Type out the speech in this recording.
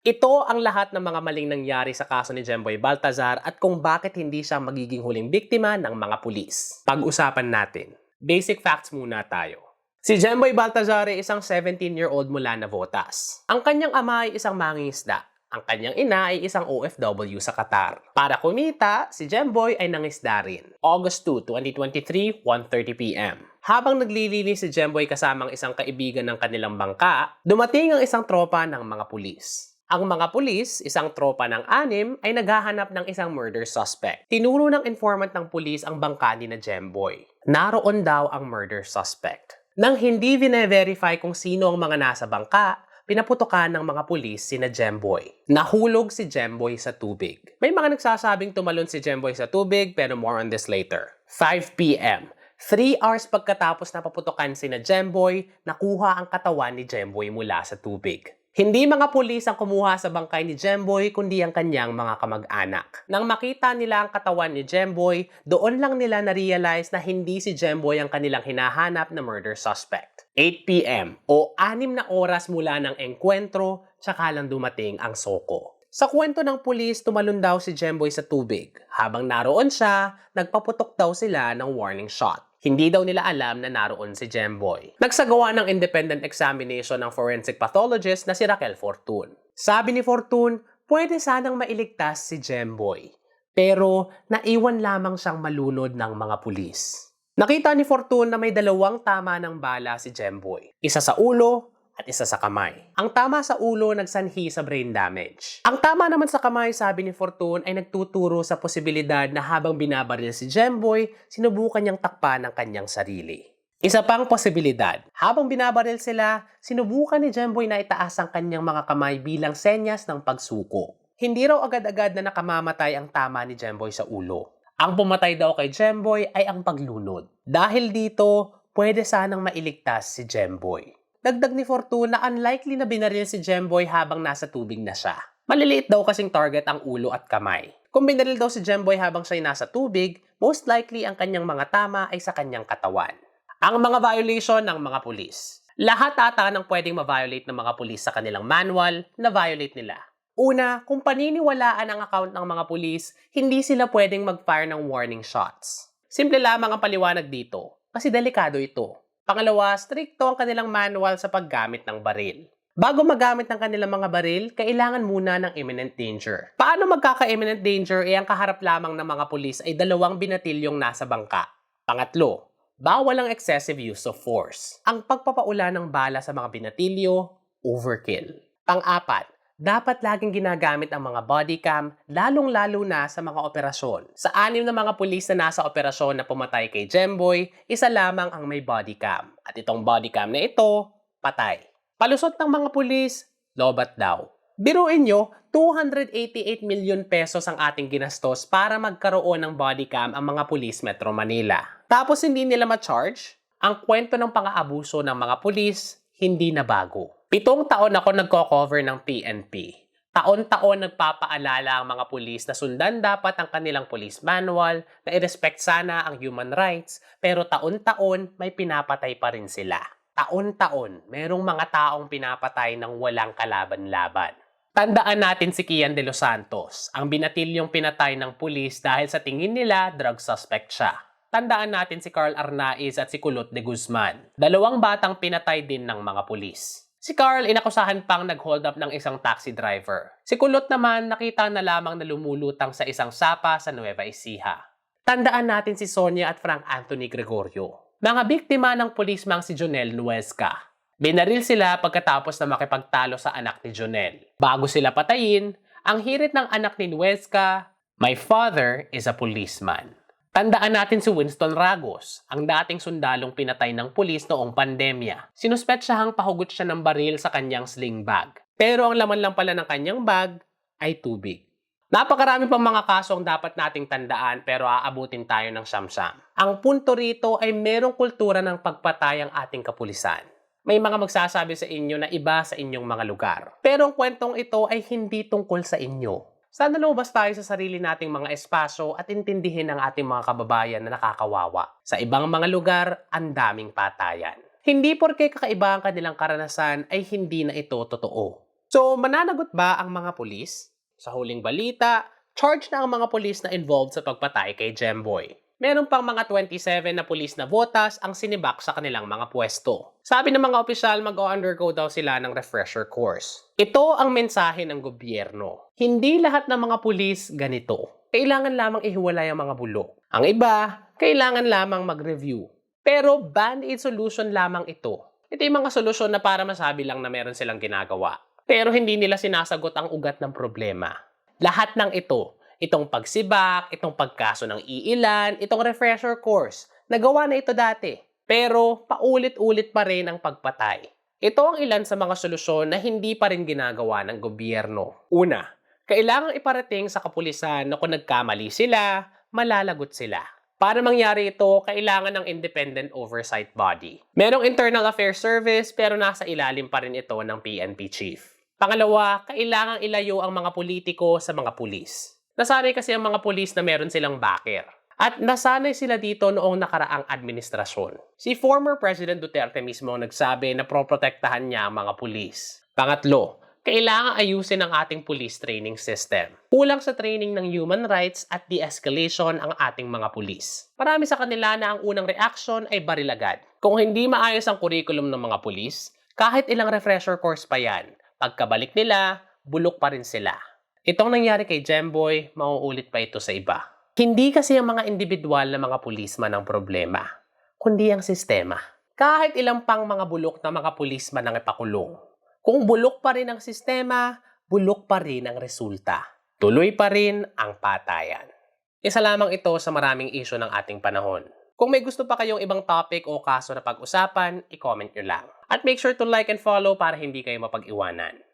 Ito ang lahat ng mga maling nangyari sa kaso ni Jemboy Baltazar at kung bakit hindi siya magiging huling biktima ng mga pulis. Pag-usapan natin. Basic facts muna tayo. Si Jemboy Baltazar ay isang 17-year-old mula na Votas. Ang kanyang ama ay isang mangingisda. Ang kanyang ina ay isang OFW sa Qatar. Para kumita, si Jemboy ay nangisda rin. August 2, 2023, 1.30pm. Habang naglilinis si Jemboy kasamang isang kaibigan ng kanilang bangka, dumating ang isang tropa ng mga pulis. Ang mga pulis, isang tropa ng anim, ay naghahanap ng isang murder suspect. Tinuro ng informant ng pulis ang bangka ni na Jemboy. Naroon daw ang murder suspect. Nang hindi vine-verify kung sino ang mga nasa bangka, pinaputokan ng mga pulis si na Jemboy. Nahulog si Jemboy sa tubig. May mga nagsasabing tumalon si Jemboy sa tubig pero more on this later. 5 p.m. 3 hours pagkatapos na paputokan si na Jemboy, nakuha ang katawan ni Jemboy mula sa tubig. Hindi mga pulis ang kumuha sa bangkay ni Jemboy kundi ang kanyang mga kamag-anak. Nang makita nila ang katawan ni Jemboy, doon lang nila na-realize na hindi si Jemboy ang kanilang hinahanap na murder suspect. 8 p.m. o 6 na oras mula ng engkwentro, tsaka lang dumating ang soko. Sa kwento ng pulis, tumalon daw si Jemboy sa tubig. Habang naroon siya, nagpaputok daw sila ng warning shot. Hindi daw nila alam na naroon si Jemboy. Nagsagawa ng independent examination ng forensic pathologist na si Raquel Fortun. Sabi ni Fortun, pwede sanang mailigtas si Jemboy. Pero naiwan lamang siyang malunod ng mga pulis. Nakita ni Fortun na may dalawang tama ng bala si Jemboy. Isa sa ulo at isa sa kamay. Ang tama sa ulo nagsanhi sa brain damage. Ang tama naman sa kamay, sabi ni Fortune, ay nagtuturo sa posibilidad na habang binabaril si Jemboy, sinubukan niyang takpan ang kanyang sarili. Isa pang posibilidad, habang binabaril sila, sinubukan ni Jemboy na itaas ang kanyang mga kamay bilang senyas ng pagsuko. Hindi raw agad-agad na nakamamatay ang tama ni Jemboy sa ulo. Ang pumatay daw kay Jemboy ay ang paglunod. Dahil dito, pwede sanang mailigtas si Jemboy. Dagdag ni Fortuna, unlikely na binaril si Jemboy habang nasa tubig na siya. Maliliit daw kasing target ang ulo at kamay. Kung binaril daw si Jemboy habang siya'y nasa tubig, most likely ang kanyang mga tama ay sa kanyang katawan. Ang mga violation ng mga pulis. Lahat ata ng pwedeng ma-violate ng mga pulis sa kanilang manual, na-violate nila. Una, kung paniniwalaan ang account ng mga pulis, hindi sila pwedeng mag-fire ng warning shots. Simple lamang ang paliwanag dito, kasi delikado ito. Pangalawa, stricto ang kanilang manual sa paggamit ng baril. Bago magamit ng kanilang mga baril, kailangan muna ng imminent danger. Paano magkaka-imminent danger eh ang kaharap lamang ng mga pulis ay dalawang binatilyong nasa bangka? Pangatlo, bawal ang excessive use of force. Ang pagpapaula ng bala sa mga binatilyo, overkill. Pang-apat, dapat laging ginagamit ang mga body cam, lalong-lalo na sa mga operasyon. Sa anim na mga pulis na nasa operasyon na pumatay kay Jemboy, isa lamang ang may body cam. At itong body cam na ito, patay. Palusot ng mga pulis, lobat daw. Biruin nyo, 288 million pesos ang ating ginastos para magkaroon ng body cam ang mga pulis Metro Manila. Tapos hindi nila ma-charge? Ang kwento ng pang-aabuso ng mga pulis, hindi na bago. Pitong taon ako nagko-cover ng PNP. Taon-taon nagpapaalala ang mga pulis na sundan dapat ang kanilang police manual, na i-respect sana ang human rights, pero taon-taon may pinapatay pa rin sila. Taon-taon, merong mga taong pinapatay ng walang kalaban-laban. Tandaan natin si Kian de los Santos, ang binatilyong pinatay ng pulis dahil sa tingin nila drug suspect siya. Tandaan natin si Carl Arnaiz at si Kulot de Guzman, dalawang batang pinatay din ng mga pulis. Si Carl inakusahan pang nag-hold up ng isang taxi driver. Si Kulot naman nakita na lamang na lumulutang sa isang sapa sa Nueva Ecija. Tandaan natin si Sonia at Frank Anthony Gregorio. Mga biktima ng pulismang si Jonel Nuesca. Binaril sila pagkatapos na makipagtalo sa anak ni Jonel. Bago sila patayin, ang hirit ng anak ni Nuesca, My father is a policeman. Tandaan natin si Winston Ragos, ang dating sundalong pinatay ng pulis noong pandemya. Sinuspetsahang pahugot siya ng baril sa kanyang sling bag. Pero ang laman lang pala ng kanyang bag ay tubig. Napakarami pang mga kaso ang dapat nating tandaan pero aabutin tayo ng samsam. Ang punto rito ay merong kultura ng pagpatay ang ating kapulisan. May mga magsasabi sa inyo na iba sa inyong mga lugar. Pero ang kwentong ito ay hindi tungkol sa inyo. Sana lumabas tayo sa sarili nating mga espasyo at intindihin ang ating mga kababayan na nakakawawa. Sa ibang mga lugar, ang daming patayan. Hindi porke kakaiba ang kanilang karanasan ay hindi na ito totoo. So, mananagot ba ang mga pulis? Sa huling balita, charge na ang mga pulis na involved sa pagpatay kay Gemboy. Meron pang mga 27 na pulis na botas ang sinibak sa kanilang mga pwesto. Sabi ng mga opisyal, mag-undergo daw sila ng refresher course. Ito ang mensahe ng gobyerno. Hindi lahat ng mga pulis ganito. Kailangan lamang ihiwalay ang mga bulok. Ang iba, kailangan lamang mag-review. Pero band-aid solution lamang ito. Ito yung mga solusyon na para masabi lang na meron silang ginagawa. Pero hindi nila sinasagot ang ugat ng problema. Lahat ng ito, itong pagsibak, itong pagkaso ng iilan, itong refresher course, nagawa na ito dati. Pero paulit-ulit pa rin ang pagpatay. Ito ang ilan sa mga solusyon na hindi pa rin ginagawa ng gobyerno. Una, kailangang iparating sa kapulisan na kung nagkamali sila, malalagot sila. Para mangyari ito, kailangan ng independent oversight body. Merong Internal Affairs Service pero nasa ilalim pa rin ito ng PNP chief. Pangalawa, kailangang ilayo ang mga politiko sa mga pulis. Nasanay kasi ang mga pulis na meron silang backer. At nasanay sila dito noong nakaraang administrasyon. Si former President Duterte mismo ang nagsabi na proprotektahan niya ang mga pulis. Pangatlo, kailangan ayusin ang ating police training system. Kulang sa training ng human rights at de-escalation ang ating mga pulis. Marami sa kanila na ang unang reaction ay barilagad. Kung hindi maayos ang curriculum ng mga pulis, kahit ilang refresher course pa yan, pagkabalik nila, bulok pa rin sila. Itong nangyari kay Gemboy, mauulit pa ito sa iba. Hindi kasi ang mga individual na mga pulisman ang problema, kundi ang sistema. Kahit ilang pang mga bulok na mga pulisman ang ipakulong, kung bulok pa rin ang sistema, bulok pa rin ang resulta. Tuloy pa rin ang patayan. Isa lamang ito sa maraming issue ng ating panahon. Kung may gusto pa kayong ibang topic o kaso na pag-usapan, i-comment nyo lang. At make sure to like and follow para hindi kayo mapag-iwanan.